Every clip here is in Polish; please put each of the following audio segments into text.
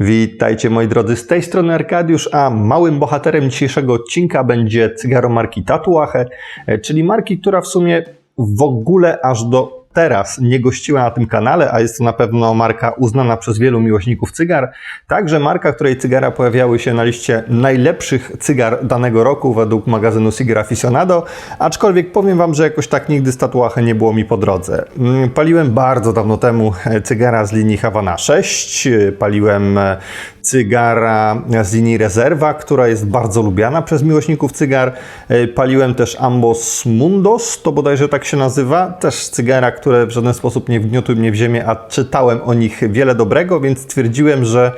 Witajcie moi drodzy, z tej strony Arkadiusz, a małym bohaterem dzisiejszego odcinka będzie cygaro marki Tatuache, e, czyli marki, która w sumie w ogóle aż do teraz nie gościła na tym kanale, a jest to na pewno marka uznana przez wielu miłośników cygar. Także marka, której cygara pojawiały się na liście najlepszych cygar danego roku według magazynu Cigar Aficionado, aczkolwiek powiem Wam, że jakoś tak nigdy z nie było mi po drodze. Mm, Paliłem bardzo dawno temu cygara z linii Havana 6, e, paliłem e, cygara z linii Rezerwa, która jest bardzo lubiana przez miłośników cygar. E, Paliłem też Ambos Mundos, to bodajże tak się nazywa. Też cygara, które w żaden sposób nie wgniotły mnie w ziemię, a czytałem o nich wiele dobrego, więc stwierdziłem, że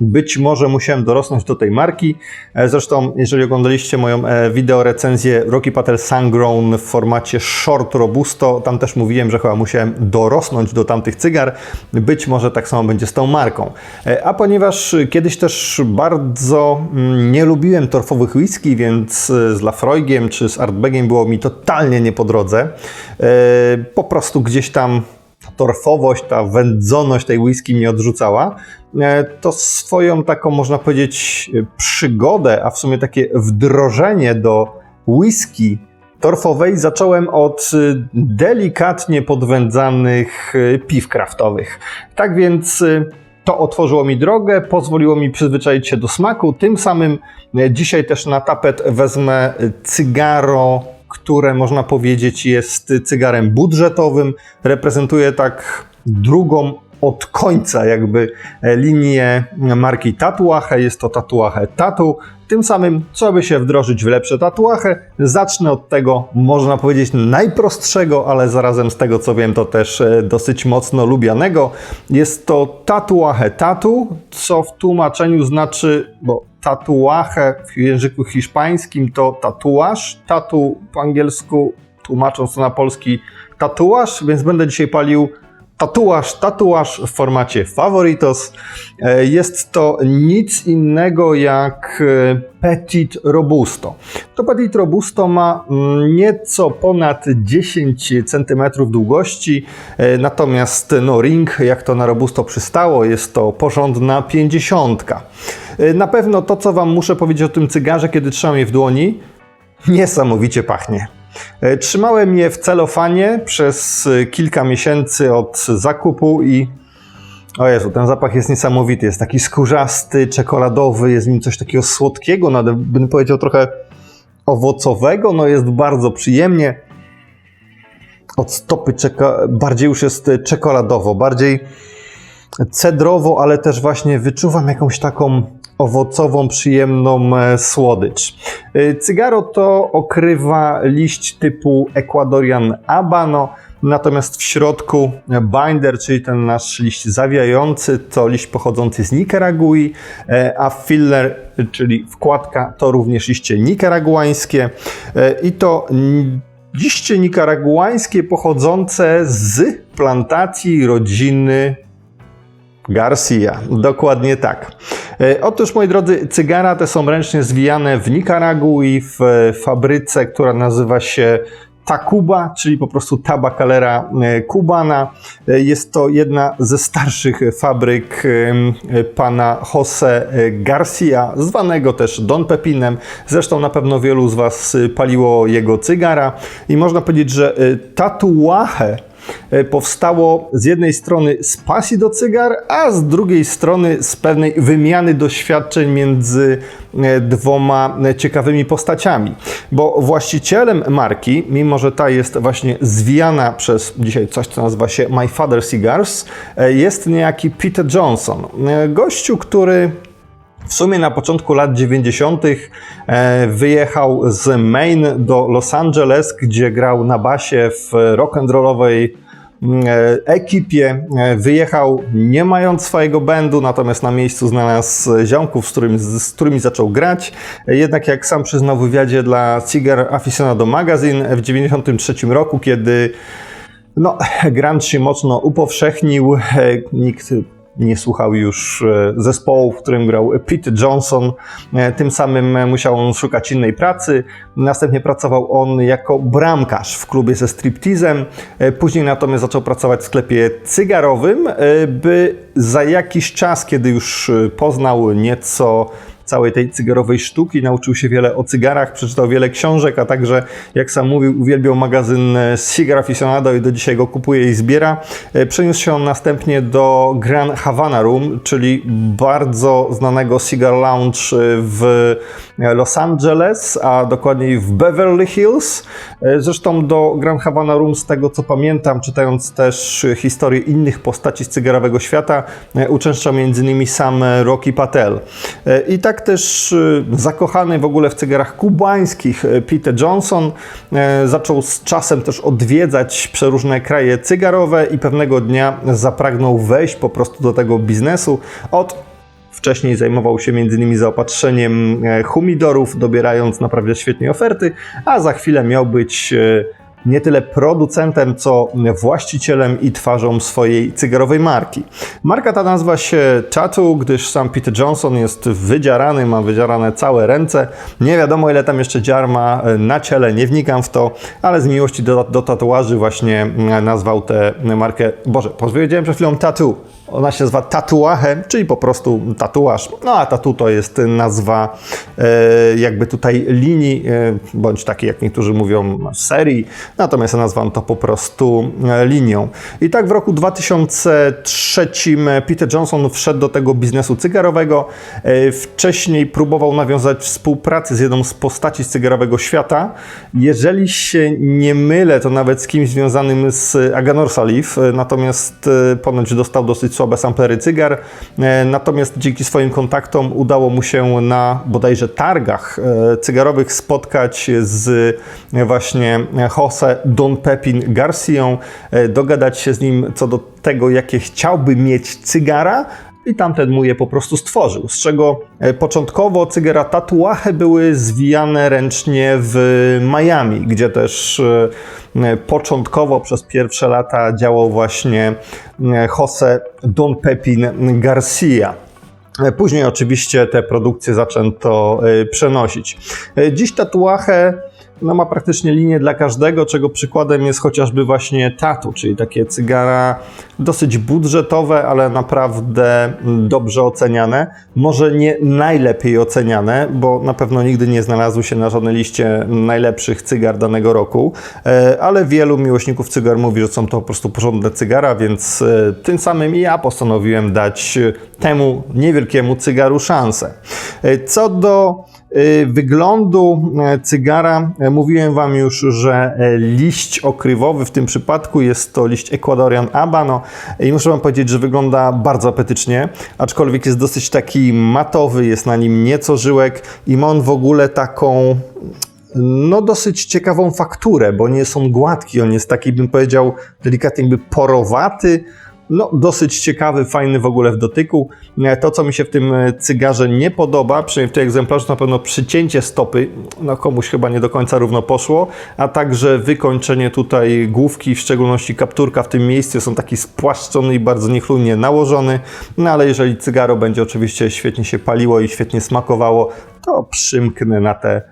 być może musiałem dorosnąć do tej marki. E, Zresztą, jeżeli oglądaliście moją e, wideo recenzję Rocky Patel Sungrown w formacie Short Robusto, tam też mówiłem, że chyba musiałem dorosnąć do tamtych cygar. Być może tak samo będzie z tą marką. E, A ponieważ kiedyś też bardzo mm, nie lubiłem torfowych whisky, więc z Lafroigiem czy z Artbagiem było mi totalnie nie po drodze. Po prostu gdzieś tam ta torfowość, ta wędzoność tej whisky mnie odrzucała, e, to swoją taką, można powiedzieć, e, przygodę, a w sumie takie wdrożenie do whisky torfowej zacząłem od e, delikatnie podwędzanych piw kraftowych. Tak więc to otworzyło mi drogę, pozwoliło mi przyzwyczaić się do smaku. Tym samym dzisiaj też na tapet wezmę cygaro, które można powiedzieć jest cygarem budżetowym. Reprezentuje tak drugą od końca jakby e, linię marki Tatuache. Jest to Tatuache Tatu. Tym samym, co by się wdrożyć w lepsze tatuache, zacznę od tego, można powiedzieć, najprostszego, ale zarazem z tego co wiem, to też e, dosyć mocno lubianego. Jest to Tatuache Tatu, co w tłumaczeniu znaczy, bo tatuache w języku hiszpańskim to tatuaż, tatu po angielsku tłumacząc to na polski tatuaż, więc będę dzisiaj palił tatuaż, tatuaż w formacie Favoritos. E, Jest to nic innego jak e, Petit Robusto. To Petit Robusto ma mm, nieco ponad 10 cm długości, e, natomiast no ring, jak to na Robusto przystało, jest to porządna 50. E, Na pewno to, co Wam muszę powiedzieć o tym cygarze, kiedy trzymam je w dłoni, niesamowicie pachnie. E, Trzymałem je w celofanie przez e, kilka miesięcy od zakupu i o Jezu, ten zapach jest niesamowity. Jest taki skórzasty, czekoladowy, jest w nim coś takiego słodkiego, nawet bym powiedział trochę owocowego. No jest bardzo przyjemnie. Od stopy bardziej już jest czekoladowo, bardziej cedrowo, ale też właśnie wyczuwam jakąś taką owocową, przyjemną e, słodycz. E, Cygaro to okrywa liść typu Ecuadorian Habano, natomiast w środku binder, czyli ten nasz liść zawijający, to liść pochodzący z Nikaragui, e, a filler, czyli wkładka, to również liście nikaraguańskie i to liście nikaraguańskie pochodzące z plantacji rodziny Garcia, dokładnie tak. E, Otóż, moi drodzy, cygara te są ręcznie zwijane w Nikaragui w e, fabryce, która nazywa się Tacuba, czyli po prostu tabacalera e, cubana. E, Jest to jedna ze starszych fabryk pana Jose Garcia, zwanego też Don Pepinem. Zresztą na pewno wielu z Was paliło jego cygara i można powiedzieć, że tatuaje powstało z jednej strony z pasji do cygar, a z drugiej strony z pewnej wymiany doświadczeń między e, dwoma e, ciekawymi postaciami. Bo właścicielem marki, mimo że ta jest właśnie zwijana przez dzisiaj coś, co nazywa się My Father Cigars, e, jest niejaki Peter Johnson. E, Gościu, który w sumie na początku lat 90. e, wyjechał z Maine do Los Angeles, gdzie grał na basie w rock'n'rollowej mm, e, ekipie. E, Wyjechał nie mając swojego bandu, natomiast na miejscu znalazł ziomków, z którymi, z którymi zaczął grać. E, Jednak jak sam przyznał w wywiadzie dla Cigar Aficionado Magazine w 93 roku, kiedy no, grunge się mocno upowszechnił, e, nikt nie słuchał już e, zespołu, w którym grał Pete Johnson. E, tym samym musiał on szukać innej pracy. Następnie pracował on jako bramkarz w klubie ze striptizem. E, Później natomiast zaczął pracować w sklepie cygarowym, e, by za jakiś czas, kiedy już e, poznał nieco całej tej cygarowej sztuki, nauczył się wiele o cygarach, przeczytał wiele książek, a także, jak sam mówił, uwielbiał magazyn e, Cigar Aficionado i do dzisiaj go kupuje i zbiera. E, Przeniósł się on następnie do Grand Havana Room, czyli bardzo znanego cigar lounge e, w Los Angeles, a dokładniej w Beverly Hills. Zresztą do Grand Havana Room, z tego co pamiętam, czytając też historię innych postaci z cygarowego świata, uczęszczał m.in. sam Rocky Patel. I tak też e, zakochany w ogóle w cygarach kubańskich e, Peter Johnson e, zaczął z czasem też odwiedzać przeróżne kraje cygarowe i pewnego dnia zapragnął wejść po prostu do tego biznesu od Wcześniej zajmował się m.in. zaopatrzeniem e, humidorów, dobierając naprawdę świetnie oferty, a za chwilę miał być e, nie tyle producentem, co właścicielem i twarzą swojej cygarowej marki. Marka ta nazywa się Tattoo, gdyż sam Peter Johnson jest wydzierany, ma wydzierane całe ręce. Nie wiadomo ile tam jeszcze dziar ma e, na ciele, nie wnikam w to, ale z miłości do, do tatuaży właśnie mm, nazwał tę markę, Boże, powiedziałem przed chwilą Tattoo. Ona się nazywa Tatuaje, czyli po prostu tatuaż. No a tatu to jest nazwa e, jakby tutaj linii, e, bądź takiej jak niektórzy mówią serii, natomiast ja nazwam to po prostu e, linią. I tak w roku 2003 Peter Johnson wszedł do tego biznesu cygarowego. E, wcześniej próbował nawiązać współpracę z jedną z postaci z cygarowego świata. Jeżeli się nie mylę, to nawet z kimś związanym z Aganor Salif, e, natomiast e, ponoć dostał dosyć słabe samplery cygar. E, Natomiast dzięki swoim kontaktom udało mu się na bodajże targach e, cygarowych spotkać z e, właśnie Jose Don Pepin Garcią, e, dogadać się z nim co do tego, jakie chciałby mieć cygara, i tamten mu je po prostu stworzył. Z czego e, początkowo cygara tatuaje były zwijane ręcznie w Miami, gdzie też e, początkowo przez pierwsze lata działał właśnie e, Jose Don Pepin Garcia. E, Później oczywiście te produkcje zaczęto e, przenosić. E, Dziś tatuaje no, ma praktycznie linię dla każdego, czego przykładem jest chociażby właśnie tatu, czyli takie cygara dosyć budżetowe, ale naprawdę dobrze oceniane. Może nie najlepiej oceniane, bo na pewno nigdy nie znalazły się na żadnej liście najlepszych cygar danego roku, e, ale wielu miłośników cygar mówi, że są to po prostu porządne cygara, więc e, tym samym ja postanowiłem dać temu niewielkiemu cygaru szansę. E, Co do wyglądu e, cygara, e, mówiłem Wam już, że e, liść okrywowy w tym przypadku jest to liść Ecuadorian Habano i muszę Wam powiedzieć, że wygląda bardzo apetycznie, aczkolwiek jest dosyć taki matowy, jest na nim nieco żyłek i ma on w ogóle taką no dosyć ciekawą fakturę, bo nie są gładki, on jest taki, bym powiedział, delikatnie jakby porowaty, no, dosyć ciekawy, fajny w ogóle w dotyku. E, To, co mi się w tym e, cygarze nie podoba, przynajmniej w tym egzemplarzu, to na pewno przycięcie stopy, no komuś chyba nie do końca równo poszło, a także wykończenie tutaj główki, w szczególności kapturka w tym miejscu, są taki spłaszczony i bardzo niechlujnie nałożony, no ale jeżeli cygaro będzie oczywiście świetnie się paliło i świetnie smakowało, to przymknę na tę e,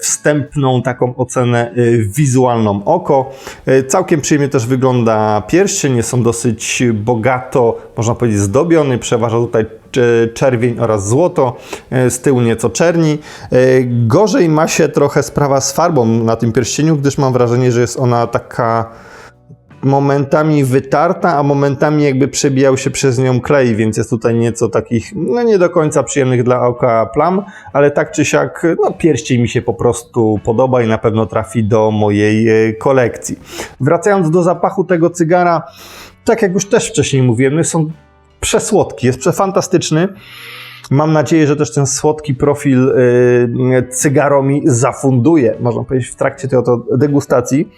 wstępną taką ocenę e, wizualną oko. E, Całkiem przyjemnie też wygląda pierścień, jest on dosyć bogato, można powiedzieć, zdobiony, przeważa tutaj cze- czerwień oraz złoto, e, z tyłu nieco czerni. E, Gorzej ma się trochę sprawa z farbą na tym pierścieniu, gdyż mam wrażenie, że jest ona taka momentami wytarta, a momentami jakby przebijał się przez nią klej, więc jest tutaj nieco takich, no nie do końca przyjemnych dla oka plam, ale tak czy siak, no pierścień mi się po prostu podoba i na pewno trafi do mojej e, kolekcji. Wracając do zapachu tego cygara, tak jak już też wcześniej mówiłem, no są przesłodki, jest przefantastyczny. Mam nadzieję, że też ten słodki profil y, cygaro mi zafunduje, można powiedzieć, w trakcie tej oto degustacji.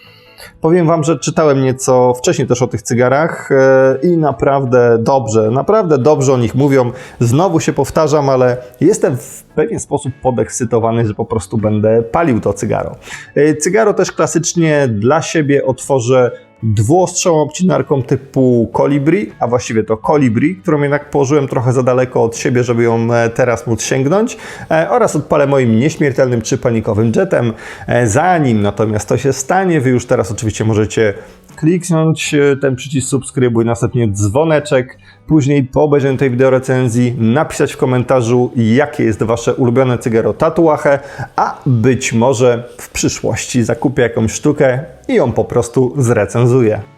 Powiem Wam, że czytałem nieco wcześniej też o tych cygarach e, i naprawdę dobrze, naprawdę dobrze o nich mówią. Znowu się powtarzam, ale jestem w pewien sposób podekscytowany, że po prostu będę palił to cygaro. E, Cygaro też klasycznie dla siebie otworzę dwuostrzałą obcinarką typu Colibri, a właściwie to Colibri, którą jednak położyłem trochę za daleko od siebie, żeby ją e, teraz móc sięgnąć e, oraz odpalę moim nieśmiertelnym trzypanikowym jetem. E, Zanim natomiast to się stanie, wy już teraz oczywiście możecie kliknąć e, ten przycisk subskrybuj, następnie dzwoneczek, później po obejrzeniu tej wideo recenzji napisać w komentarzu, jakie jest wasze ulubione cygaro tatuache, a być może w przyszłości zakupię jakąś sztukę i ją po prostu zrecenzuję.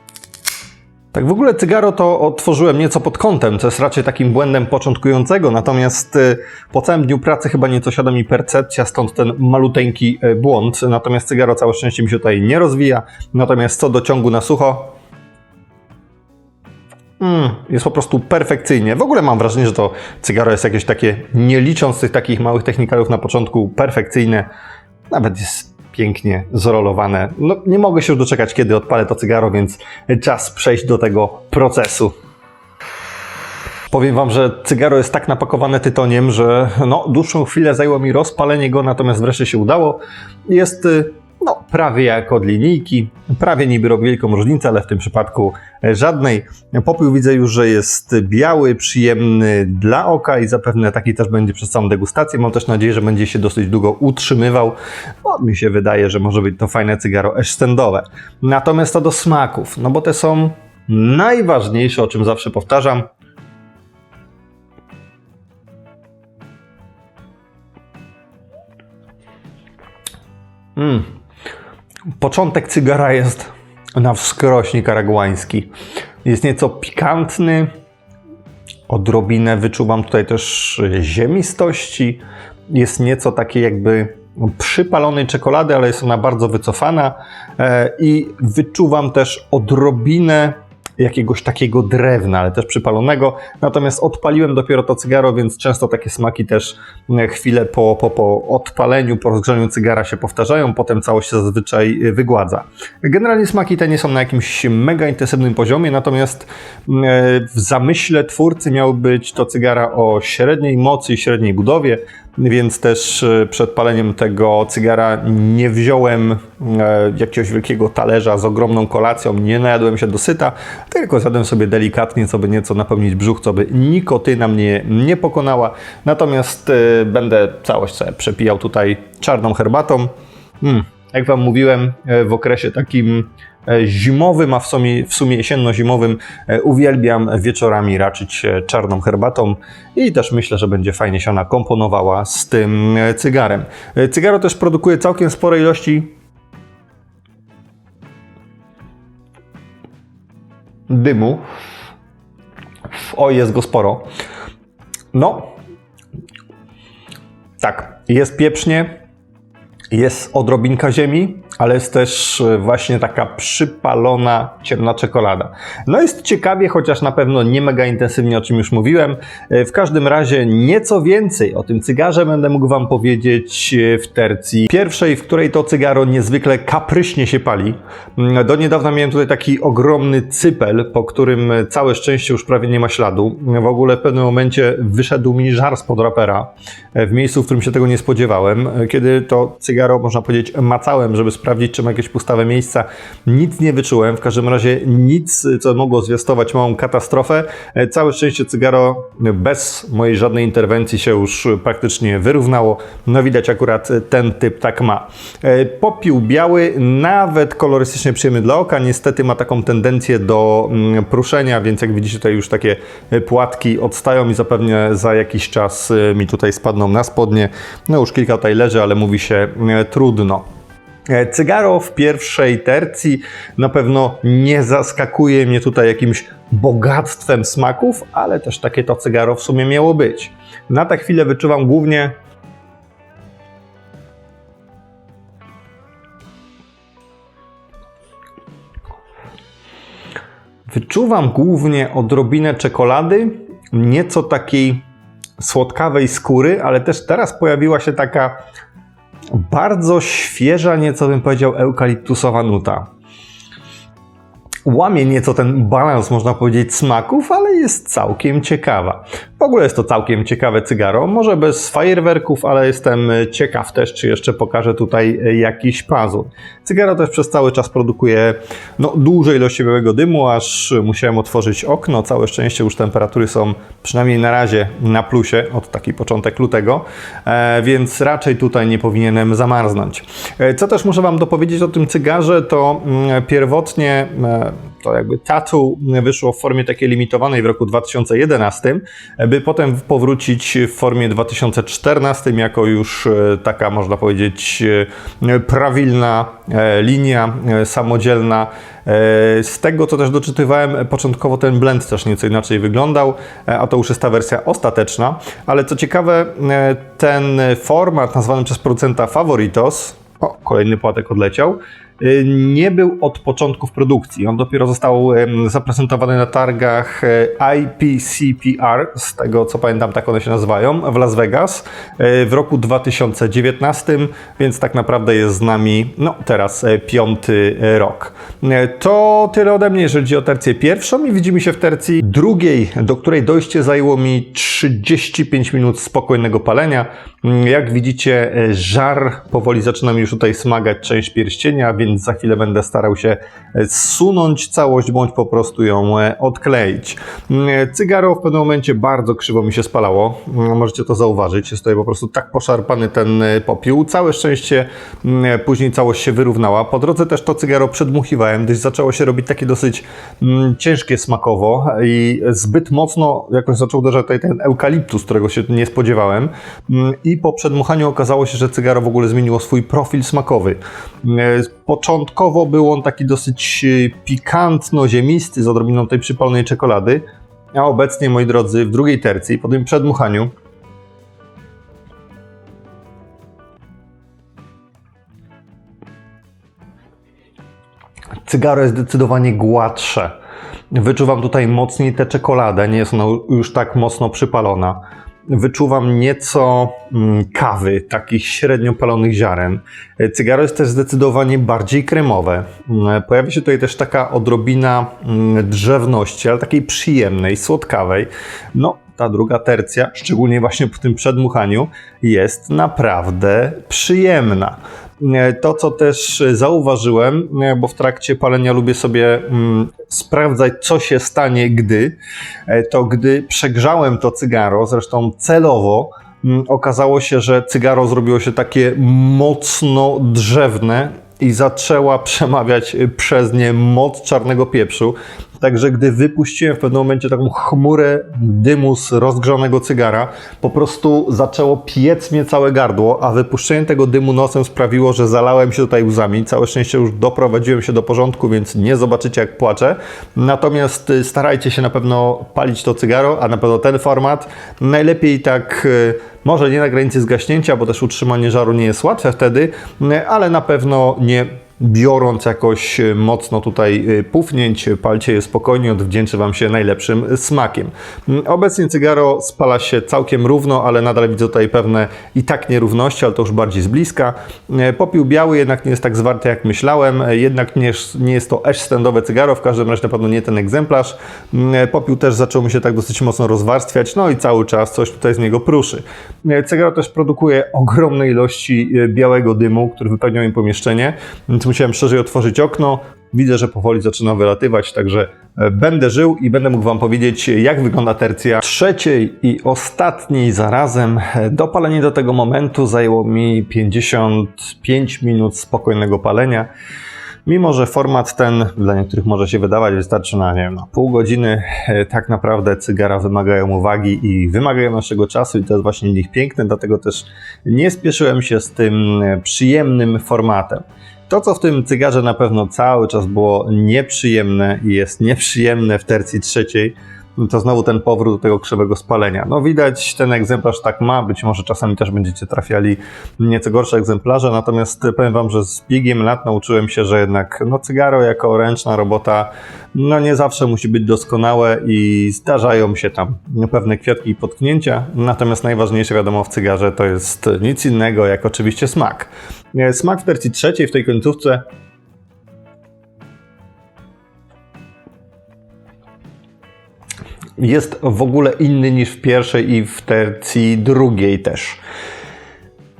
Tak w ogóle cygaro to otworzyłem nieco pod kątem, co jest raczej takim błędem początkującego, natomiast y, po całym dniu pracy chyba nieco siada mi percepcja, stąd ten maluteńki y, błąd. Natomiast cygaro całe szczęście mi się tutaj nie rozwija. Natomiast co do ciągu na sucho, Mm, jest po prostu perfekcyjnie. W ogóle mam wrażenie, że to cygaro jest jakieś takie, nie licząc tych takich małych technikalów na początku, perfekcyjne. Nawet jest pięknie zrolowane. No, nie mogę się już doczekać, kiedy odpalę to cygaro, więc czas przejść do tego procesu. Powiem Wam, że cygaro jest tak napakowane tytoniem, że no, dłuższą chwilę zajęło mi rozpalenie go, natomiast wreszcie się udało. Jest y, no, prawie jak od linijki, prawie niby robi wielką różnicę, ale w tym przypadku e, żadnej. Popiół widzę już, że jest biały, przyjemny dla oka i zapewne taki też będzie przez całą degustację. Mam też nadzieję, że będzie się dosyć długo utrzymywał, bo mi się wydaje, że może być to fajne cygaro esztendowe. Natomiast to do smaków, no bo te są najważniejsze, o czym zawsze powtarzam. Mm. Początek cygara jest na wskroś nikaragłański. Jest nieco pikantny. Odrobinę wyczuwam tutaj też ziemistości. Jest nieco takie jakby przypalonej czekolady, ale jest ona bardzo wycofana. E, I wyczuwam też odrobinę jakiegoś takiego drewna, ale też przypalonego. Natomiast odpaliłem dopiero to cygaro, więc często takie smaki też e, chwilę po, po, po odpaleniu, po rozgrzaniu cygara się powtarzają, potem całość się zazwyczaj e, wygładza. Generalnie smaki te nie są na jakimś mega intensywnym poziomie, natomiast e, w zamyśle twórcy miał być to cygara o średniej mocy i średniej budowie, więc też przed paleniem tego cygara nie wziąłem jakiegoś wielkiego talerza z ogromną kolacją, nie najadłem się dosyta, tylko zjadłem sobie delikatnie, co by nieco napełnić brzuch, co by nikotyna mnie nie pokonała. Natomiast y, będę całość sobie przepijał tutaj czarną herbatą. Mm, jak Wam mówiłem, w okresie takim zimowym, a w sumie, w sumie jesienno-zimowym uwielbiam wieczorami raczyć się czarną herbatą i też myślę, że będzie fajnie się ona komponowała z tym cygarem. Cygaro też produkuje całkiem spore ilości dymu. O, jest go sporo. No, tak, jest pieprznie, jest odrobinka ziemi, ale jest też e, właśnie taka przypalona ciemna czekolada. No jest ciekawie, chociaż na pewno nie mega intensywnie, o czym już mówiłem. E, w każdym razie nieco więcej o tym cygarze będę mógł Wam powiedzieć e, w tercji pierwszej, w której to cygaro niezwykle kapryśnie się pali. Mm, do niedawna miałem tutaj taki ogromny cypel, po którym całe szczęście już prawie nie ma śladu. W ogóle w pewnym momencie wyszedł mi żar spod rapera w miejscu, w którym się tego nie spodziewałem. Kiedy to cygaro, można powiedzieć, macałem, żeby sprawdzić, sprawdzić, czy ma jakieś pustawe miejsca. Nic nie wyczułem, w każdym razie nic, co mogło zwiastować małą katastrofę. E, całe szczęście cygaro bez mojej żadnej interwencji się już praktycznie wyrównało. No widać akurat ten typ tak ma. E, popiół biały, nawet kolorystycznie przyjemny dla oka, niestety ma taką tendencję do mm, pruszenia, więc jak widzicie tutaj już takie płatki odstają i zapewne za jakiś czas e, mi tutaj spadną na spodnie. No już kilka tutaj leży, ale mówi się trudno. E, cygaro w pierwszej tercji na pewno nie zaskakuje mnie tutaj jakimś bogactwem smaków, ale też takie to cygaro w sumie miało być. Na tę chwilę wyczuwam głównie Wyczuwam głównie odrobinę czekolady, nieco takiej słodkawej skóry, ale też teraz pojawiła się taka bardzo świeża, nieco bym powiedział, eukaliptusowa nuta. Łamie nieco ten balans, można powiedzieć, smaków, ale jest całkiem ciekawa. W ogóle jest to całkiem ciekawe cygaro, może bez fajerwerków, ale jestem ciekaw też, czy jeszcze pokażę tutaj jakiś pazur. Cygaro też przez cały czas produkuje no, duże ilości białego dymu, aż musiałem otworzyć okno. Całe szczęście już temperatury są przynajmniej na razie na plusie, od taki początek lutego, e, więc raczej tutaj nie powinienem zamarznąć. E, co też muszę Wam dopowiedzieć o tym cygarze, to mm, pierwotnie e, to jakby Tattoo wyszło w formie takiej limitowanej w roku 2011, by potem powrócić w formie 2014 jako już e, taka, można powiedzieć, e, prawilna e, linia samodzielna. Z tego, co też doczytywałem, początkowo ten blend też nieco inaczej wyglądał, a to już jest ta wersja ostateczna. Ale co ciekawe, ten format nazwany przez producenta Favoritos, o, kolejny płatek odleciał, nie był od początków produkcji. On dopiero został zaprezentowany na targach e, IPCPR, z tego co pamiętam, tak one się nazywają, w Las Vegas e, w roku 2019, więc tak naprawdę jest z nami no, teraz e, piąty rok. To tyle ode mnie, jeżeli chodzi o tercję pierwszą i widzimy się w tercji drugiej, do której dojście zajęło mi 35 minut spokojnego palenia. Jak widzicie, żar powoli zaczyna mi już tutaj smagać część pierścienia, więc więc za chwilę będę starał się e, zsunąć całość, bądź po prostu ją e, odkleić. Mm, e, cygaro w pewnym momencie bardzo krzywo mi się spalało, mm, możecie to zauważyć, jest tutaj po prostu tak poszarpany ten popiół. Całe szczęście mm, później całość się wyrównała. Po drodze też to cygaro przedmuchiwałem, gdyż zaczęło się robić takie dosyć ciężkie smakowo i zbyt mocno jakoś zaczął uderzać tutaj ten eukaliptus, którego się nie spodziewałem i po przedmuchaniu okazało się, że cygaro w ogóle zmieniło swój profil smakowy. Po początkowo był on taki dosyć e, pikantno-ziemisty z odrobiną tej przypalonej czekolady, a obecnie, moi drodzy, w drugiej tercji, po tym przedmuchaniu, cygaro jest zdecydowanie gładsze. Wyczuwam tutaj mocniej tę czekoladę, nie jest ona już tak mocno przypalona wyczuwam nieco mm, kawy, takich średnio palonych ziaren. Cygaro jest też zdecydowanie bardziej kremowe. Mm, pojawia się tutaj też taka odrobina mm, drzewności, ale takiej przyjemnej, słodkawej. No, ta druga tercja, szczególnie właśnie po tym przedmuchaniu, jest naprawdę przyjemna. E, to, co też zauważyłem, e, bo w trakcie palenia lubię sobie mm, sprawdzać, co się stanie, gdy, e, to gdy przegrzałem to cygaro, zresztą celowo, mm, okazało się, że cygaro zrobiło się takie mocno drzewne i zaczęła przemawiać przez nie moc czarnego pieprzu. Także gdy wypuściłem w pewnym momencie taką chmurę dymu z rozgrzanego cygara, po prostu zaczęło piec mnie całe gardło, a wypuszczenie tego dymu nosem sprawiło, że zalałem się tutaj łzami. Całe szczęście już doprowadziłem się do porządku, więc nie zobaczycie jak płaczę. Natomiast y, starajcie się na pewno palić to cygaro, a na pewno ten format. Najlepiej tak y, może nie na granicy zgaśnięcia, bo też utrzymanie żaru nie jest łatwe wtedy, y, ale na pewno nie biorąc jakoś e, mocno tutaj e, pufnięć, palcie je spokojnie, odwdzięczy Wam się najlepszym smakiem. Mm, obecnie cygaro spala się całkiem równo, ale nadal widzę tutaj pewne i tak nierówności, ale to już bardziej z bliska. Popiół biały jednak nie jest tak zwarty jak myślałem, jednak nie nie jest to ash standowe cygaro, w każdym razie na pewno nie ten egzemplarz. Mm, popiół też zaczął mi się tak dosyć mocno rozwarstwiać, no i cały czas coś tutaj z niego pruszy. Cygaro też produkuje ogromne ilości białego dymu, który wypełniał im pomieszczenie, więc musiałem szerzej otworzyć okno. Widzę, że powoli zaczyna wylatywać, także e, będę żył i będę mógł Wam powiedzieć, jak wygląda tercja trzeciej i ostatniej zarazem. Dopalenie do tego momentu zajęło mi 55 minut spokojnego palenia. Mimo, że format ten dla niektórych może się wydawać, wystarczy na, nie wiem, na pół godziny, e, tak naprawdę cygara wymagają uwagi i wymagają naszego czasu i to jest właśnie nich piękne, dlatego też nie spieszyłem się z tym e, przyjemnym formatem. To, co w tym cygarze na pewno cały czas było nieprzyjemne i jest nieprzyjemne w tercji trzeciej, to znowu ten powrót do tego krzywego spalenia. No widać, ten egzemplarz tak ma, być może czasami też będziecie trafiali nieco gorsze egzemplarze, natomiast powiem wam, że z biegiem lat nauczyłem się, że jednak no cygaro jako ręczna robota no nie zawsze musi być doskonałe i zdarzają się tam pewne kwiatki i potknięcia, natomiast najważniejsze wiadomo w cygarze to jest nic innego jak oczywiście smak. Smak w tercji trzeciej, w tej końcówce jest w ogóle inny niż w pierwszej i w tercji drugiej też.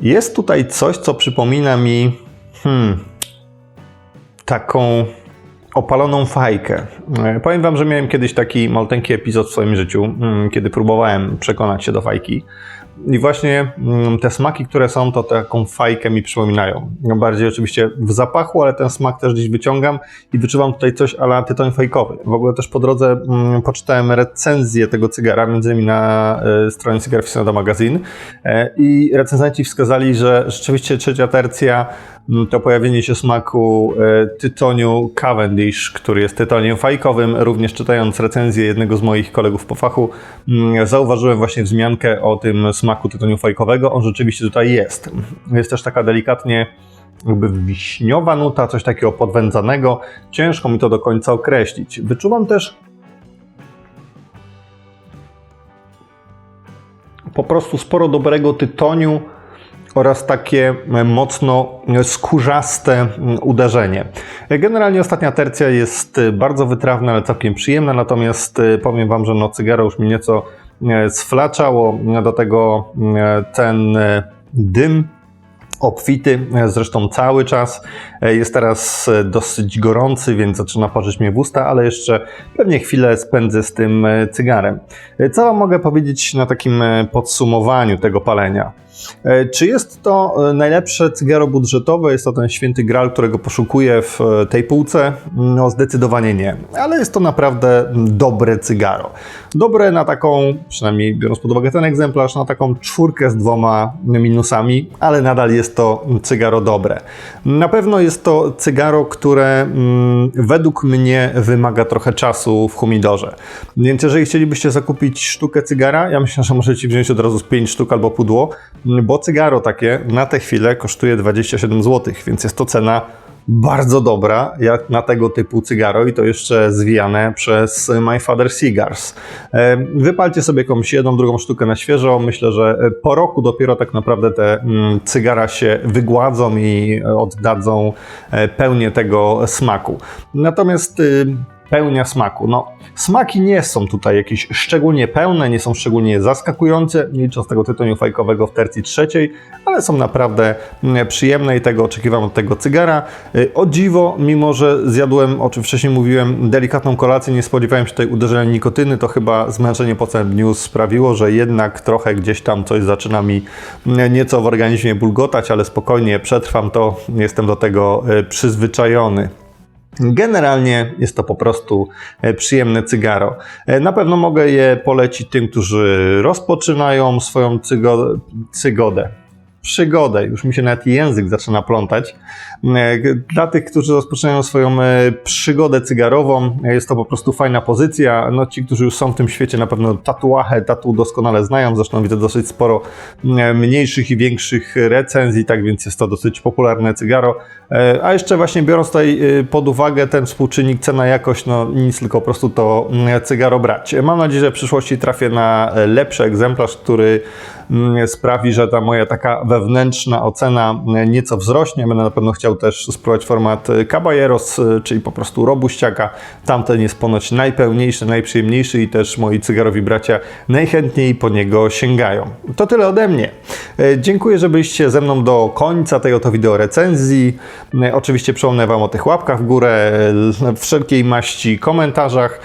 Jest tutaj coś, co przypomina mi hmm, taką opaloną fajkę. E, Powiem Wam, że miałem kiedyś taki malteńki epizod w swoim życiu, mm, kiedy próbowałem przekonać się do fajki. I właśnie mm, te smaki, które są, to taką fajkę mi przypominają. No, Bardziej oczywiście w zapachu, ale ten smak też gdzieś wyciągam i wyczuwam tutaj coś ala tytoń fajkowy. W ogóle też po drodze mm, poczytałem recenzję tego cygara, między innymi na e, stronie Cigar Aficionado Magazine i recenzenci wskazali, że rzeczywiście trzecia tercja to pojawienie się smaku e, tytoniu Cavendish, który jest tytoniem fajkowym. Również czytając recenzję jednego z moich kolegów po fachu, mm, zauważyłem właśnie wzmiankę o tym smaku tytoniu fajkowego. On rzeczywiście tutaj jest. Jest też taka delikatnie jakby wiśniowa nuta, coś takiego podwędzanego. Ciężko mi to do końca określić. Wyczuwam też po prostu sporo dobrego tytoniu oraz takie e, mocno skórzaste mm, uderzenie. Generalnie ostatnia tercja jest e, bardzo wytrawna, ale całkiem przyjemna, natomiast e, powiem Wam, że no cygaro już mi nieco e, sflaczało, do tego e, ten e, dym obfity, e, zresztą cały czas. E, Jest teraz e, dosyć gorący, więc zaczyna parzyć mnie w usta, ale jeszcze pewnie chwilę spędzę z tym e, cygarem. E, Co Wam mogę powiedzieć na takim e, podsumowaniu tego palenia? E, Czy jest to e, najlepsze cygaro budżetowe? Jest to ten święty gral, którego poszukuję w e, tej półce? No zdecydowanie nie, ale jest to naprawdę dobre cygaro. Dobre na taką, przynajmniej biorąc pod uwagę ten egzemplarz, na taką czwórkę z dwoma minusami, ale nadal jest to cygaro dobre. Na pewno jest to cygaro, które mm, według mnie wymaga trochę czasu w humidorze. Więc jeżeli chcielibyście zakupić sztukę cygara, ja myślę, że możecie wziąć od razu z 5 sztuk albo pudło, bo cygaro takie na tę chwilę kosztuje 27 zł, więc jest to cena bardzo dobra, jak na tego typu cygaro i to jeszcze zwijane przez My Father Cigars. E, Wypalcie sobie jakąś jedną, drugą sztukę na świeżo. Myślę, że e, po roku dopiero tak naprawdę te mm, cygara się wygładzą i e, oddadzą pełnię tego smaku. Natomiast y, pełnia smaku. No, smaki nie są tutaj jakieś szczególnie pełne, nie są szczególnie zaskakujące, nie licząc tego tytoniu fajkowego w tercji trzeciej, ale są naprawdę mm, przyjemne i tego oczekiwam od tego cygara. Y, O dziwo, mimo że zjadłem, o czym wcześniej mówiłem, delikatną kolację, nie spodziewałem się tutaj uderzenia nikotyny, to chyba zmęczenie po całym dniu sprawiło, że jednak trochę gdzieś tam coś zaczyna mi mm, nieco w organizmie bulgotać, ale spokojnie przetrwam to, jestem do tego y, przyzwyczajony. Generalnie jest to po prostu e, przyjemne cygaro. E, Na pewno mogę je polecić tym, którzy rozpoczynają swoją cygo, cygodę. Przygodę, już mi się nawet język zaczyna plątać. E, Dla tych, którzy rozpoczynają swoją e, przygodę cygarową, e, jest to po prostu fajna pozycja. No, ci, którzy już są w tym świecie, na pewno tatuachę, tatu doskonale znają. Zresztą widzę dosyć sporo mniejszych i większych recenzji, tak więc jest to dosyć popularne cygaro. A jeszcze właśnie biorąc tutaj pod uwagę ten współczynnik cena-jakość, no nic, tylko po prostu to cygaro brać. Mam nadzieję, że w przyszłości trafię na lepszy egzemplarz, który sprawi, że ta moja taka wewnętrzna ocena e, nieco wzrośnie. Będę na pewno chciał też spróbować format e, Caballeros, e, czyli po prostu robuściaka. Tamten jest ponoć najpełniejszy, najprzyjemniejszy i też moi cygarowi bracia najchętniej po niego sięgają. To tyle ode mnie. Dziękuję, że byliście ze mną do końca tej oto wideo recenzji. Oczywiście przypomnę Wam o tych łapkach w górę, wszelkiej maści komentarzach.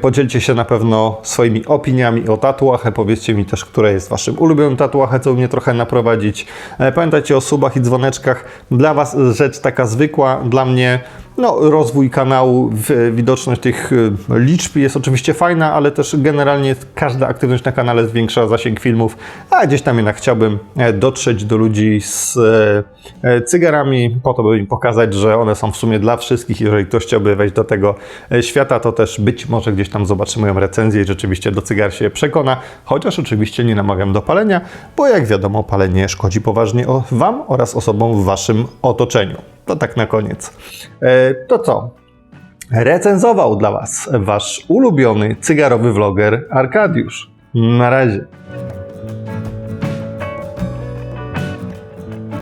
Podzielcie się na pewno swoimi opiniami o tatuachę. Powiedzcie mi też, które jest Waszym ulubionym tatuachem, co mnie trochę naprowadzić. E, Pamiętajcie o subach i dzwoneczkach. Dla Was rzecz taka zwykła, dla mnie no, rozwój kanału, widoczność tych y, liczb jest oczywiście fajna, ale też generalnie każda aktywność na kanale zwiększa zasięg filmów, a gdzieś tam jednak chciałbym e, dotrzeć do ludzi z e, e, cygarami, po to, by im pokazać, że one są w sumie dla wszystkich. Jeżeli ktoś chciałby wejść do tego świata, to też być może gdzieś tam zobaczy moją recenzję i rzeczywiście do cygar się przekona, chociaż oczywiście nie namawiam do palenia, bo jak wiadomo, palenie szkodzi poważnie Wam oraz osobom w Waszym otoczeniu. To tak na koniec. E, To co? Recenzował dla Was Wasz ulubiony cygarowy vloger Arkadiusz. Na razie.